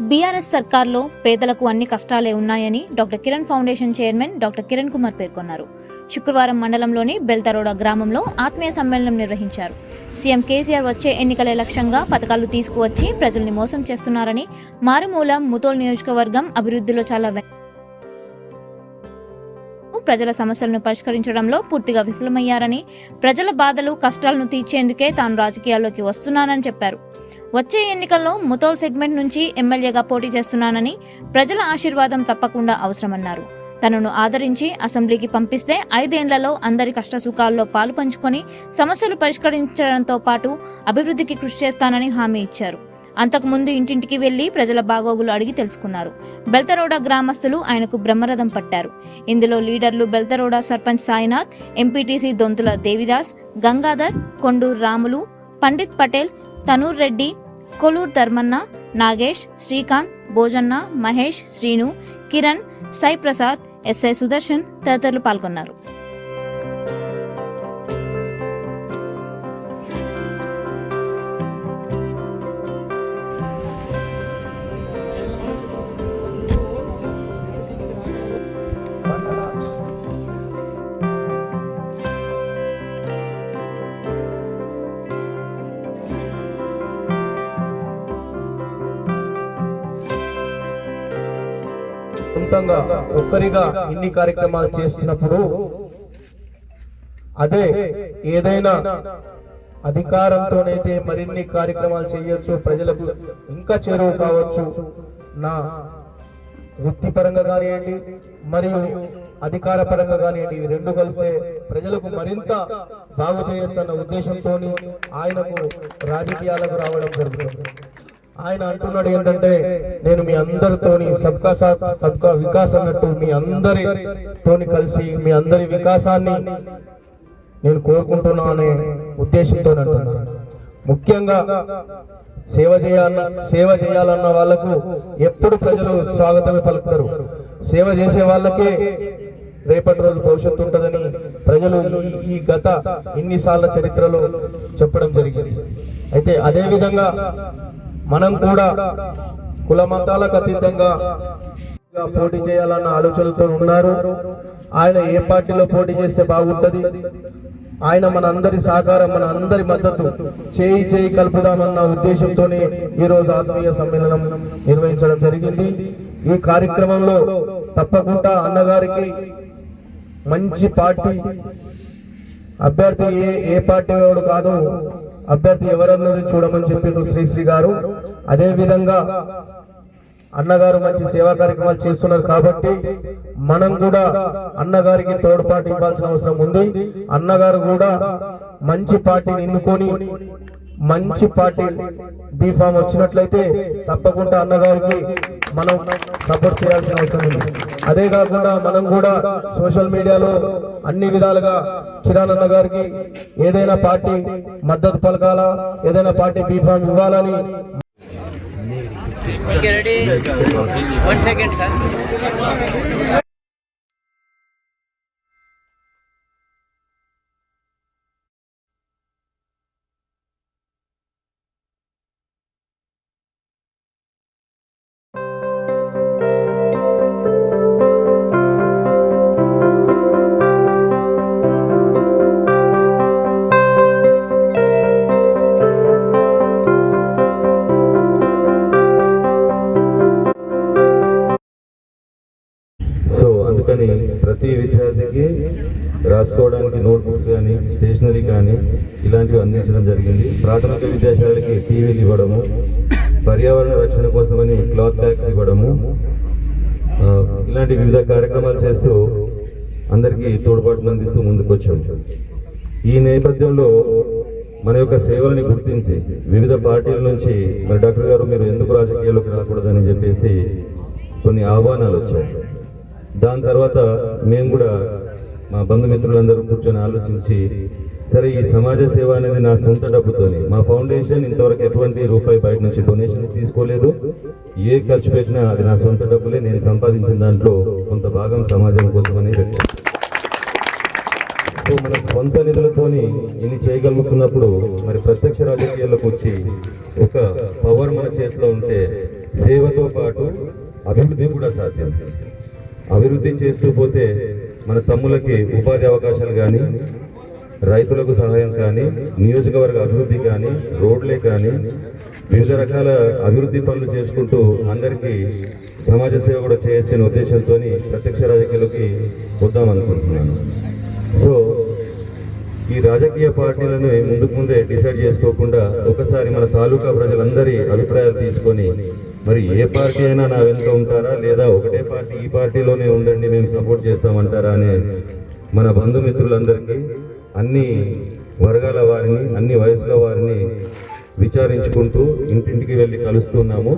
BRS సర్కార్లో పేదలకు అన్ని కష్టాలే ఉన్నాయని doctor Kiran foundation chairman doctor Kiran Kumar పేర్కొన్నారు. శుక్రవారం మండలంలోని బెల్తరోడా గ్రామంలో ఆత్మీయ సమ్మేళనం నిర్వహించారు. సీఎం కేసీఆర్ వచ్చే ఎన్నికల లక్ష్యంగా పథకాలు తీసుకువచ్చి ప్రజల్ని మోసం చేస్తున్నారని మారుమూల ముతోల్ నియోజకవర్గం అభివృద్ధిలో చాలా వె- ప్రజల సమస్యలను పరిష్కరించడంలో పూర్తిగా విఫలమయ్యారని ప్రజల బాధలు కష్టాలను తీర్చేందుకే తాను రాజకీయాల్లోకి వస్తున్నానని చెప్పారు. వచ్చే ఎన్నికల్లో ముతోల్ సెగ్మెంట్ నుంచి ఎమ్మెల్యేగా పోటీ చేస్తున్నానని ప్రజల ఆశీర్వాదం తప్పకుండా అవసరమన్నారు. తనను ఆదరించి అసెంబ్లీకి పంపిస్తే ఐదేండ్లలో అందరి కష్టసుఖాల్లో పాలు పంచుకొని సమస్యలు పరిష్కరించడంతో పాటు అభివృద్ధికి కృషి చేస్తానని హామీ ఇచ్చారు. అంతకుముందు ఇంటింటికి వెళ్ళి ప్రజల బాగోగులు అడిగి తెలుసుకున్నారు. బెల్తరోడ గ్రామస్తులు ఆయనకు బ్రహ్మరథం పట్టారు. ఇందులో లీడర్లు బెల్తరోడ సర్పంచ్ సాయినాథ్ ఎంపీటీసీ దొంతుల దేవిదాస్ గంగాధర్ కొండూరు రాములు పండిత్ పటేల్ తనూర్ రెడ్డి కొలూర్ ధర్మన్న నాగేష్ శ్రీకాంత్ భోజన్న మహేష్ శ్రీను కిరణ్ సాయి ప్రసాద్ ఎస్ఐ సుదర్శన్ తదితరులు పాల్గొన్నారు. సొంతంగా ఒక్కరిగా ఇన్ని కార్యక్రమాలు చేస్తున్నప్పుడు అదే ఏదైనా అధికారంతోనైతే మరిన్ని కార్యక్రమాలు చేయొచ్చు ప్రజలకు ఇంకా చేరువ కావచ్చు నా వృత్తిపరంగా కానివ్వండి మరియు అధికార పరంగా కానివ్వండి ఇవి రెండు కలిస్తే ప్రజలకు మరింత బాగు చేయొచ్చు అన్న ఉద్దేశంతో ఆయనకు రాజకీయాలకు రావడం జరుగుతుంది. ఆయన అంటున్నాడు ఏంటంటే నేను మీ అందరితోని సబ్కా సాత్ సబ్కా వికాస్ అన్నట్టు మీ అందరితోని కలిసి మీ అందరి వికాసాన్ని నేను కోరుకుంటున్నా అనే ఉద్దేశంతో అంటున్నాను ముఖ్యంగా సేవ చేయాలన్న సేవ చేయాలన్న వాళ్ళకు ఎప్పుడు ప్రజలు స్వాగతమే పలుకుతారు. సేవ చేసే వాళ్ళకే రేపటి రోజు భవిష్యత్తు ఉంటుందని ప్రజలు ఈ- గత ఇన్నిసార్ల చరిత్రలో చెప్పడం జరిగింది. అయితే అదేవిధంగా మనం కూడా కుల మతాలకు అతీతంగా పోటీ చేయాలన్న ఆలోచనతో ఉన్నారు. ఆయన ఏ పార్టీలో పోటీ చేస్తే బాగుంటుంది? ఆయన మన అందరి సహకారం మన అందరి మద్దతు చేయి చేయి కలుపుదామన్న ఉద్దేశంతోనే ఈ రోజు ఆత్మీయ సమ్మేళనం నిర్వహించడం జరిగింది. ఈ కార్యక్రమంలో తప్పకుండా అన్నగారికి మంచి పార్టీ అభ్యర్థి ఏ ఏ పార్టీ వాడు కాదు అభ్యర్థి ఎవరన్నది చూడమని చెప్పిండ్రు శ్రీశ్రీ గారు. అదే విధంగా అన్నగారు మంచి సేవా కార్యక్రమాలు చేస్తున్నారు కాబట్టి మనం కూడా అన్నగారికి తోడ్పాటు ఇవ్వాల్సిన అవసరం ఉంది. అన్నగారు కూడా మంచి పార్టీని ఎన్నుకొని మంచి పార్టీ బీఫామ్ వచ్చినట్లయితే తప్పకుండా అన్నగారికి మనం సపోర్ట్ చేయాల్సిన అవసరం ఉంది. అదే కాకుండా మనం కూడా సోషల్ మీడియాలో అన్ని విధాలుగా చిరానంద గారికి ఏదైనా పార్టీ మద్దతు పలకాలా ఏదైనా పార్టీ బీఫామ్ ఇవ్వాలని రెడీ వన్ సెకండ్ సార్ విద్యార్థికి రాసుకోవడానికి నోట్బుక్స్ కానీ స్టేషనరీ కానీ ఇలాంటివి అందించడం జరిగింది. ప్రాథమిక విద్యాశాలకి టీవీలు ఇవ్వడము పర్యావరణ రక్షణ కోసమని క్లాత్ బ్యాగ్స్ ఇవ్వడము ఇలాంటి వివిధ కార్యక్రమాలు చేస్తూ అందరికీ తోడ్పాటును అందిస్తూ ముందుకు వచ్చాం ఈ నేపథ్యంలో మన యొక్క సేవల్ని గుర్తించి వివిధ పార్టీల నుంచి మరి డాక్టర్ గారు మీరు ఎందుకు రాజకీయాల్లోకి రాకూడదని చెప్పేసి కొన్ని ఆహ్వానాలు వచ్చాయి. దాని తర్వాత మేము కూడా మా బంధుమిత్రులందరూ కూర్చొని ఆలోచించి సరే ఈ సమాజ సేవ అనేది నా సొంత డబ్బుతోనే మా ఫౌండేషన్ ఇంతవరకు ఎటువంటి రూపాయి బయట నుంచి డొనేషన్ తీసుకోలేదు ఏ ఖర్చు పెట్టినా అది నా సొంత డబ్బులే నేను సంపాదించిన దాంట్లో కొంత భాగం సమాజం కోసమని పెట్టాను. సో మన సొంత నిధులతోని ఇన్ని చేయగలుగుతున్నప్పుడు మరి ప్రత్యక్ష రాజకీయాల్లోకి వచ్చి ఒక పవర్ మన చేతిలో ఉంటే సేవతో పాటు అభివృద్ధి కూడా సాధ్యం. అభివృద్ధి చేస్తూ పోతే మన తమ్ములకి ఉపాధి అవకాశాలు కానీ రైతులకు సహాయం కానీ నియోజకవర్గ అభివృద్ధి కానీ రోడ్లే కానీ వివిధ రకాల అభివృద్ధి పనులు చేసుకుంటూ అందరికీ సమాజ సేవ కూడా చేయొచ్చనే ఉద్దేశంతో ప్రత్యక్ష రాజకీయాలకి వద్దాం అనుకుంటున్నాను. సో ఈ రాజకీయ పార్టీలను ముందుకు ముందే డిసైడ్ చేసుకోకుండా ఒకసారి మన తాలూకా ప్రజలందరి అభిప్రాయాలు తీసుకొని మరి ఏ పార్టీ అయినా నా వెనుక ఉంటారా? లేదా ఒకటే పార్టీ ఈ పార్టీలోనే ఉండండి మేము సపోర్ట్ చేస్తామంటారా అనే మన బంధుమిత్రులందరికీ అన్ని వర్గాల వారిని అన్ని వయసుల వారిని విచారించుకుంటూ ఇంటింటికి వెళ్ళి కలుస్తున్నాము.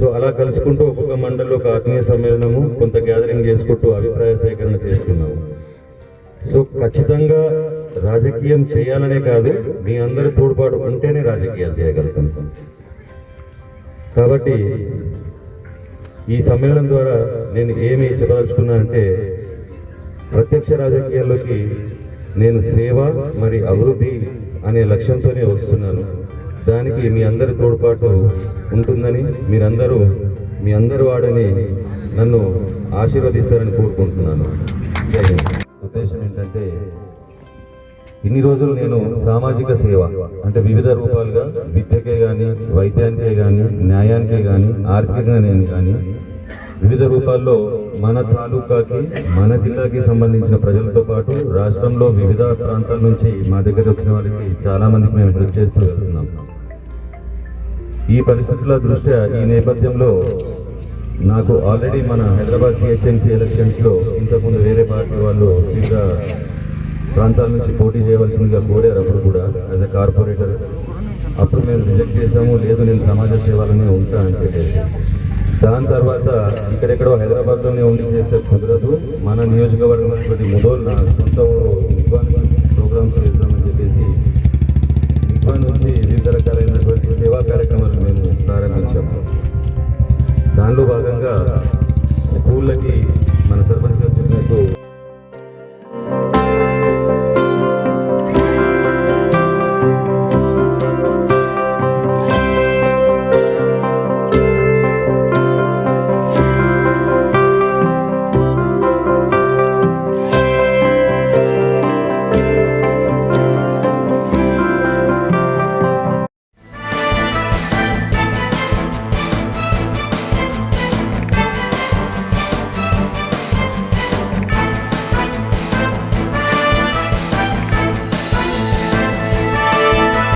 సో అలా కలుసుకుంటూ ఒక్కొక్క మండలిలో ఒక ఆత్మీయ సమ్మేళనము కొంత గ్యాదరింగ్ చేసుకుంటూ అభిప్రాయ సేకరణ చేసుకున్నాము. సో ఖచ్చితంగా రాజకీయం చేయాలనే కాదు మీ అందరి తోడ్పాటు ఉంటేనే రాజకీయాలు చేయగలుగుతాం. కాబట్టి ఈ సమ్మేళనం ద్వారా నేను ఏమి చెప్పదలుచుకున్నానంటే ప్రత్యక్ష రాజకీయాల్లోకి నేను సేవ మరి అభివృద్ధి అనే లక్ష్యంతోనే వస్తున్నాను. దానికి మీ అందరి తోడ్పాటు ఉంటుందని మీరందరూ మీ అందరు వాడని నన్ను ఆశీర్వదిస్తారని కోరుకుంటున్నాను. ఉద్దేశం ఏంటంటే ఇన్ని రోజులు నేను సామాజిక సేవ అంటే వివిధ రూపాలుగా విద్యకే కానీ వైద్యానికే కానీ న్యాయానికే కానీ ఆర్థికంగా నేను కానీ వివిధ రూపాల్లో మన తాలూకాకి మన జిల్లాకి సంబంధించిన ప్రజలతో పాటు రాష్ట్రంలో వివిధ ప్రాంతాల నుంచి మా దగ్గర వచ్చిన వాళ్ళకి చాలా మందికి మేము హెల్ప్ చేస్తూ వెళ్తున్నాం ఈ పరిస్థితుల దృష్ట్యా ఈ నేపథ్యంలో నాకు ఆల్రెడీ మన హైదరాబాద్ జిహెచ్ఎంసీ ఎలక్షన్స్లో ఇంతకుముందు వేరే పార్టీ వాళ్ళు వివిధ ప్రాంతాల నుంచి పోటీ చేయవలసిందిగా కోరారు అప్పుడు కూడా యాజ్ అ కార్పొరేటర్ అప్పుడు మేము రిజెక్ట్ చేసాము లేదు నేను సమాజ సేవలనే ఉంటా అని చెప్పేసి. దాని తర్వాత ఇక్కడెక్కడో హైదరాబాద్లోనే ఉండి చేస్తే కుదరదు. మన నియోజకవర్గం ఉన్నటువంటి ముదోల్ నా సొంత